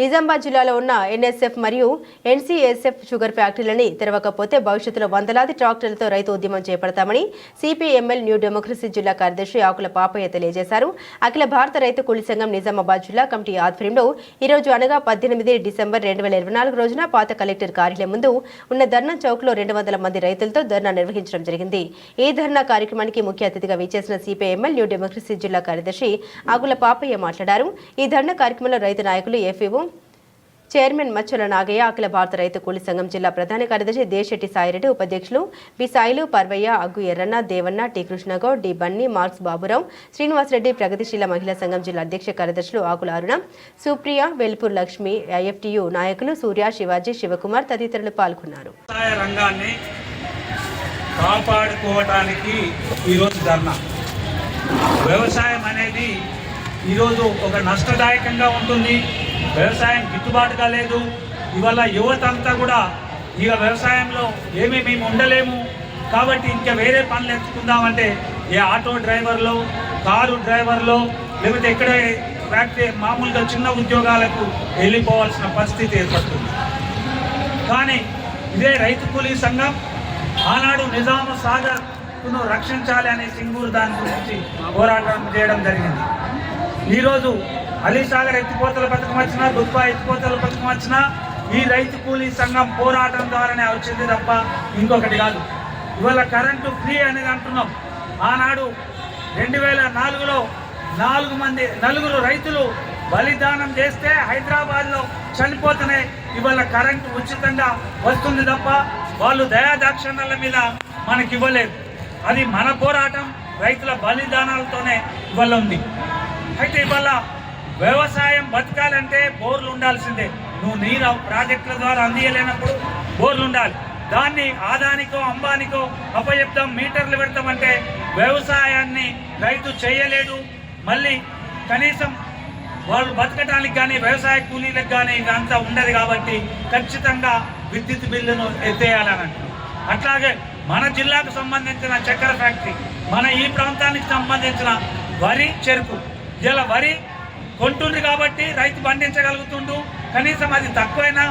నిజామాబాద్ జిల్లాలో ఉన్న ఎన్ఎస్ఎఫ్ మరియు ఎన్సీఎస్ఎఫ్ షుగర్ ఫ్యాక్టరీలని తెరవకపోతే భవిష్యత్తులో వందలాది ట్రాక్టర్లతో రైతు ఉద్యమం చేపడతామని సిపిఎంఎల్ న్యూ డెమోక్రసీ జిల్లా కార్యదర్శి ఆకుల పాపయ్య తెలియజేశారు. అఖిల భారత రైతు కూలీ సంఘం నిజామాబాద్ జిల్లా కమిటీ ఆధ్వర్యంలో ఈ రోజు అనగా పద్దెనిమిది డిసెంబర్ రెండు వేల ఇరవై నాలుగు రోజున పాత కలెక్టర్ కార్యాలయం ముందు ఉన్న ధర్నా చౌక్లో రెండు వందల మంది రైతులతో ధర్నా నిర్వహించడం జరిగింది. ఈ ధర్నా కార్యక్రమానికి ముఖ్య అతిథిగా విచ్చేసిన సిపిఎంఎల్ న్యూ డెమోక్రసీ జిల్లా కార్యదర్శి ఆకుల పాపయ్య మాట్లాడారు. ఈ ధర్నా కార్యక్రమంలో రైతు నాయకులు ఎఫ్ఈఓ చైర్మన్ మచ్చల నాగయ్య అఖిల భారత రైతు కూలి సంఘం జిల్లా ప్రధాన కార్యదర్శి దేశెట్టి సాయిరెడ్డి ఉపాధ్యక్షులు B Sailu Parvaiah Aggu Erranna Devanna T Krishnagoud D Bunny Marx Baburao Srinivasareddy ప్రగతిశీల మహిళా సంఘం జిల్లా అధ్యక్ష కార్యదర్శులు ఆకుల అరుణ సుప్రియ వెల్పూర్ లక్ష్మి ఐఎఫ్టియు నాయకులు సూర్య శివాజీ శివకుమార్ తదితరులు పాల్గొన్నారు. రంగాన్ని కాపాడుకోవటానికి ఈరోజు ధర్నా. వ్యవసాయం అనేది ఈరోజు ఒక నష్టదాయకంగా ఉంటుంది. వ్యవసాయం గిట్టుబాటుగా లేదు. ఇవాళ యువత అంతా కూడా ఇక వ్యవసాయంలో ఏమీ మేము ఉండలేము. కాబట్టి ఇంకా వేరే పనులు ఎంచుకుందామంటే ఏ ఆటో డ్రైవర్లో కారు డ్రైవర్లో లేకపోతే ఎక్కడ ఫ్యాక్టరీ మామూలుగా చిన్న ఉద్యోగాలకు వెళ్ళిపోవాల్సిన పరిస్థితి ఏర్పడుతుంది. కానీ ఇదే రైతు కూలీ సంఘం ఆనాడు నిజాము సాగర్ను రక్షించాలి అనే సింగూరు దాని గురించి పోరాటం చేయడం జరిగింది. ఈరోజు అలీసాగర్ ఎత్తిపోతల పథకం వచ్చినా దుబ్బా ఎత్తిపోతల పథకం వచ్చినా ఈ రైతు కూలీ సంఘం పోరాటం ద్వారానే వచ్చింది తప్ప ఇంకొకటి కాదు. ఇవాళ కరెంటు ఫ్రీ అనేది అంటున్నాం. ఆనాడు రెండు వేల నాలుగులో నాలుగు మంది నలుగురు రైతులు బలిదానం చేస్తే హైదరాబాద్లో చనిపోతేనే ఇవాళ కరెంటు ఉచితంగా వస్తుంది తప్ప వాళ్ళు దయాదాక్షిణ్యాల మీద మనకి ఇవ్వలేదు అది మన పోరాటం రైతుల బలిదానాలతోనే ఇవాళ ఉంది. అయితే ఇవాళ వ్యవసాయం బతకాలంటే బోర్లు ఉండాల్సిందే. నువ్వు నీరు ప్రాజెక్టుల ద్వారా అందియలేనప్పుడు బోర్లు ఉండాలి. దాన్ని ఆదానికో అంబానికో అప్పచెప్తాం మీటర్లు పెడతామంటే వ్యవసాయాన్ని రైతు చేయలేడు. మళ్ళీ కనీసం వాళ్ళు బతకడానికి కానీ వ్యవసాయ కూలీలకు కానీ ఇదంతా ఉండదు కాబట్టి ఖచ్చితంగా విద్యుత్ బిల్లును ఎత్తేయాలని అంటున్నాం అట్లాగే మన జిల్లాకు సంబంధించిన చక్కెర ఫ్యాక్టరీ మన ఈ ప్రాంతానికి సంబంధించిన వరి చెరుకు ఇలా వరి కొంటుంది కాబట్టి రైతు పండించగలుగుతుండు కనీసం అది తక్కువైనా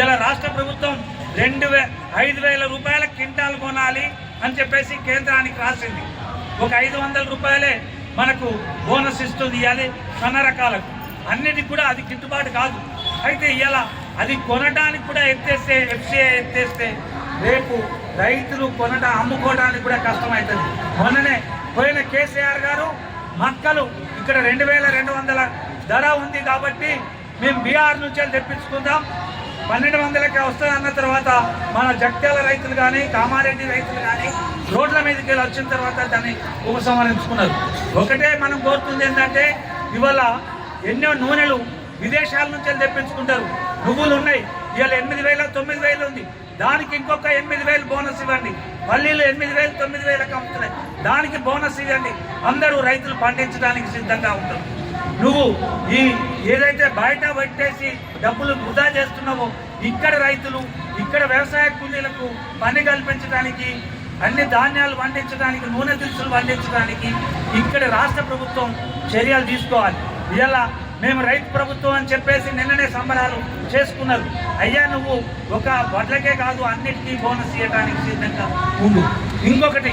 ఇలా రాష్ట్ర ప్రభుత్వం రెండు వే ఐదు వేల రూపాయల క్వింటాల్ కొనాలి అని చెప్పేసి కేంద్రానికి రాసింది. ఒక ఐదు వందల రూపాయలే మనకు బోనస్ ఇస్తుంది ఇవ్వాలి సన్న రకాలకు. అన్నిటికి కూడా అది గిట్టుబాటు కాదు. అయితే ఇలా అది కొనడానికి కూడా ఎత్తేస్తే ఎఫ్సిఐ ఎత్తేస్తే రేపు రైతులు కొనట అమ్ముకోవడానికి కూడా కష్టమవుతుంది మొన్ననే పోయిన కేసీఆర్ గారు మక్కలు ఇక్కడ రెండు వేల రెండు వందల ధర ఉంది కాబట్టి మేము బీహార్ నుంచి తెప్పించుకుందాం. పన్నెండు వందలకి వస్తుందన్న తర్వాత మన జగ్త్యాల రైతులు కానీ కామారెడ్డి రైతులు కానీ రోడ్ల మీదకి వెళ్ళి వచ్చిన తర్వాత దాన్ని ఉపసంహరించుకున్నారు. ఒకటే మనం కోరుతుంది ఏంటంటే ఇవాళ ఎన్నో నూనెలు విదేశాల నుంచి తెప్పించుకుంటారు. నువ్వులు ఉన్నాయి. ఇవాళ ఎనిమిది వేల తొమ్మిది వేలు ఉంది. దానికి ఇంకొక ఎనిమిది వేలు బోనస్ ఇవ్వండి. పల్లీలు ఎనిమిది వేలు తొమ్మిది వేలకు అమ్ముతున్నాయి. దానికి బోనస్ ఇవ్వండి. అందరూ రైతులు పండించడానికి సిద్ధంగా ఉంటారు. నువ్వు ఈ ఏదైతే బయట పెట్టేసి డబ్బులు వృధా చేస్తున్నావో ఇక్కడ రైతులు ఇక్కడ వ్యవసాయ కూలీలకు పని కల్పించడానికి అన్ని ధాన్యాలు పండించడానికి నూనె దినుసులు పండించడానికి ఇక్కడ రాష్ట్ర ప్రభుత్వం చర్యలు తీసుకోవాలి. ఇలా మేము రైతు ప్రభుత్వం అని చెప్పేసి నిన్ననే సంబరాలు చేసుకున్నారు. అయ్యా నువ్వు ఒక వడ్లకే కాదు అన్నిటికీ బోనస్ ఇవ్వడానికి సిద్ధంగా ఉండు. ఇంకొకటి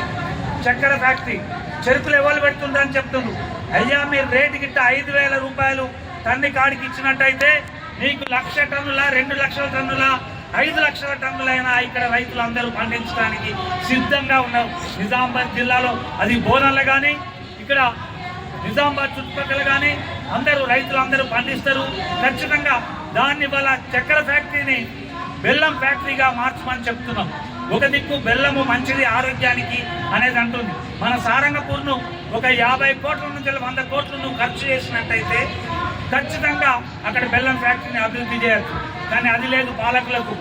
చక్కెర ఫ్యాక్టరీ. చెరుకులు ఎవరు పెడుతుందని చెప్తుండ్రు. అయ్యా మీరు రేటు గిట్ట ఐదు వేల రూపాయలు తన్ని కాడికి ఇచ్చినట్టయితే మీకు లక్ష టన్నుల రెండు లక్షల టన్నుల ఐదు లక్షల టన్నులైనా ఇక్కడ రైతులు అందరూ పండించడానికి సిద్ధంగా ఉన్నారు. నిజామాబాద్ జిల్లాలో అది బోనర్లు కానీ ఇక్కడ నిజామాబాద్ చుట్టుపక్కల కానీ అందరూ రైతులు అందరూ పండిస్తారు. ఖచ్చితంగా దాన్ని వాళ్ళ చక్కెర ఫ్యాక్టరీని బెల్లం ఫ్యాక్టరీగా మార్చమని చెప్తున్నాం. ఒక దిక్కు బెల్లము మంచిది ఆరోగ్యానికి అనేది అంటుంది. మన సారంగపూర్ను ఒక యాభై కోట్ల నుంచి వంద కోట్లు నువ్వు ఖర్చు చేసినట్టయితే ఖచ్చితంగా అక్కడ బెల్లం ఫ్యాక్టరీని అభివృద్ధి చేయొచ్చు. కానీ అది లేదు పాలకులకు.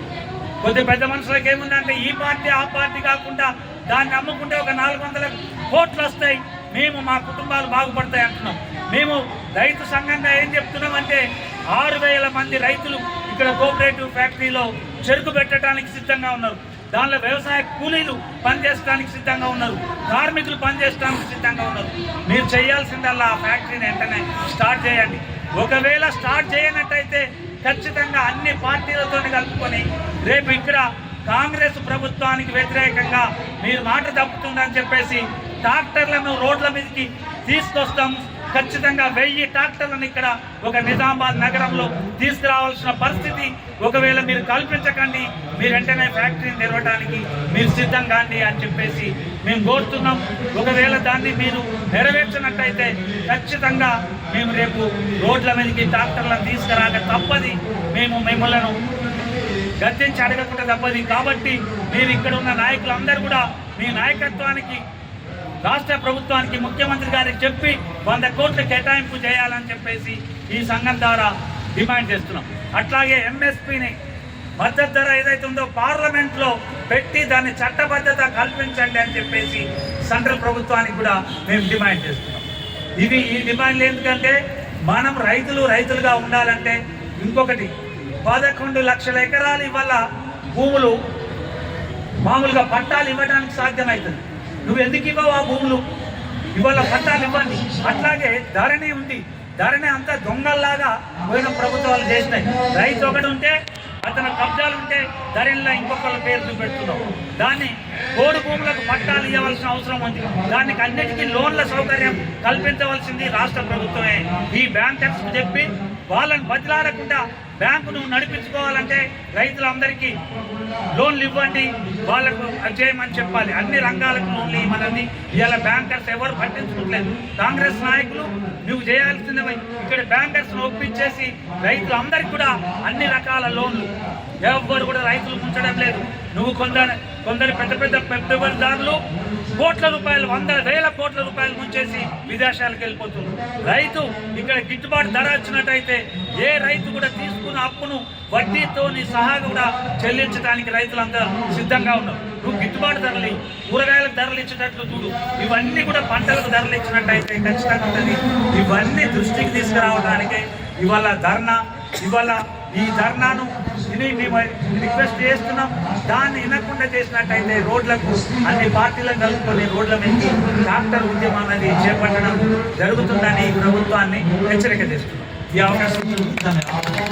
కొద్ది పెద్ద మనుషులకు ఏముందంటే ఈ పార్టీ ఆ పార్టీ కాకుండా దాన్ని అమ్ముకుంటే ఒక నాలుగు వందల కోట్లు వస్తాయి. మేము మా కుటుంబాలు బాగుపడతాయి అంటున్నాం. మేము రైతు సంఘంగా ఏం చెప్తున్నాం అంటే ఆరు వేల మంది రైతులు ఇక్కడ కోఆపరేటివ్ ఫ్యాక్టరీలో చెరుకు పెట్టడానికి సిద్ధంగా ఉన్నారు. దానిలో వ్యవసాయ కూలీలు పనిచేయడానికి సిద్ధంగా ఉన్నారు. కార్మికులు పనిచేయడానికి సిద్ధంగా ఉన్నారు. మీరు చేయాల్సిందల్లా ఆ ఫ్యాక్టరీని వెంటనే స్టార్ట్ చేయండి. ఒకవేళ స్టార్ట్ చేయనట్టయితే ఖచ్చితంగా అన్ని పార్టీలతో కలుపుకొని రేపు ఇక్కడ కాంగ్రెస్ ప్రభుత్వానికి వ్యతిరేకంగా మీరు మాట తప్పుతుందని చెప్పేసి ట్రాక్టర్లను రోడ్ల మీదకి తీసుకొస్తాం ఖచ్చితంగా వెయ్యి ట్రాక్టర్లను ఇక్కడ ఒక నిజామాబాద్ నగరంలో తీసుకురావాల్సిన పరిస్థితి. ఒకవేళ మీరు కల్పించకండి మీరు వెంటనే ఫ్యాక్టరీని తెరవడానికి మీరు సిద్ధం కాండి అని చెప్పేసి మేము కోరుతున్నాం. ఒకవేళ దాన్ని మీరు నెరవేర్చినట్టయితే ఖచ్చితంగా మేము రేపు రోడ్ల మీదకి ట్రాక్టర్లను తీసుకురాక తప్పది. మేము మిమ్మల్ని గద్దించి అడగకుండా తప్పది. కాబట్టి మీరు ఇక్కడ ఉన్న నాయకులందరూ కూడా మీ నాయకత్వానికి రాష్ట్ర ప్రభుత్వానికి ముఖ్యమంత్రి గారికి చెప్పి వంద కోట్ల కేటాయింపు చేయాలని చెప్పేసి ఈ సంఘం ద్వారా డిమాండ్ చేస్తున్నాం. అట్లాగే ఎంఎస్పిని మద్దతు ధర ఏదైతే ఉందో పార్లమెంట్లో పెట్టి దాన్ని చట్టబద్ధత కల్పించండి అని చెప్పేసి సెంట్రల్ ప్రభుత్వానికి కూడా మేము డిమాండ్ చేస్తున్నాం. ఇవి ఈ డిమాండ్లు ఎందుకంటే మనం రైతులు రైతులుగా ఉండాలంటే ఇంకొకటి పదకొండు లక్షల ఎకరాలు ఇవాళ భూములు మామూలుగా పట్టాలు ఇవ్వడానికి సాధ్యమవుతుంది. నువ్వు ఎందుకు ఇవ్వవు ఆ భూములు? ఇవాళ పట్టాలు ఇవ్వండి. అట్లాగే ధరణి ఉంది. ధరణి అంతా దొంగల్లాగా పోయిన ప్రభుత్వాలు చేసినాయి. రైతు ఒకటి ఉంటే అతను కబ్జాలు ఉంటే ధరణిలో ఇంకొకళ్ళ పేరు పెడుతున్నావు దాన్ని కోడి భూములకు పట్టాలు ఇవ్వవలసిన అవసరం ఉంది. దానికి అన్నిటికీ లోన్ల సౌకర్యం కల్పించవలసింది రాష్ట్ర ప్రభుత్వమే. ఈ బ్యాంకర్స్ చెప్పి వాళ్ళని బదిలాడకుండా బ్యాంకును నడిపించుకోవాలంటే రైతులందరికీ లోన్లు ఇవ్వండి వాళ్ళకు చేయమని చెప్పాలి. అన్ని రంగాలకు లోన్లు ఇవ్వమని ఇవాళ బ్యాంకర్స్ ఎవరు పట్టించుకోవట్లేదు. కాంగ్రెస్ నాయకులు నువ్వు చేయాల్సిందే ఇక్కడ బ్యాంకర్స్ ఒప్పించేసి రైతులందరికీ కూడా అన్ని రకాల లోన్లు. ఎవ్వరు కూడా రైతులు ఉంచడం లేదు. నువ్వు కొందరు కొందరు పెద్ద పెద్ద పెట్టుబడిదారులు కోట్ల రూపాయలు వంద వేల కోట్ల రూపాయలు ముంచేసి విదేశాలకు వెళ్ళిపోతుంది రైతు ఇక్కడ గిట్టుబాటు ధర వచ్చినట్టయితే ఏ రైతు కూడా తీసుకు తీసుకున్న అప్పును వడ్డీతోని సహా కూడా చెల్లించడానికి రైతులందరూ సిద్ధంగా ఉన్నారు. నువ్వు గిట్టుబాటు ధరలు కూరగాయలకు ధరలు ఇచ్చేటట్లు చూడు. ఇవన్నీ కూడా పంటలకు ధరలు ఇచ్చినట్టయితే ఖచ్చితంగా ఉంటుంది. ఇవన్నీ దృష్టికి తీసుకురావడానికి ఇవాళ ధర్నా. ఇవాళ ఈ ధర్నాను ఇది మేము రిక్వెస్ట్ చేస్తున్నాం. దాన్ని వినకుండా చేసినట్టయితే రోడ్లకు అన్ని పార్టీలను కలుపుకొని రోడ్ల మీద డాక్టర్ ఉద్యమం అనేది చేపట్టడం జరుగుతుందని ప్రభుత్వాన్ని హెచ్చరిక చేస్తున్నాం. ఈ అవకాశం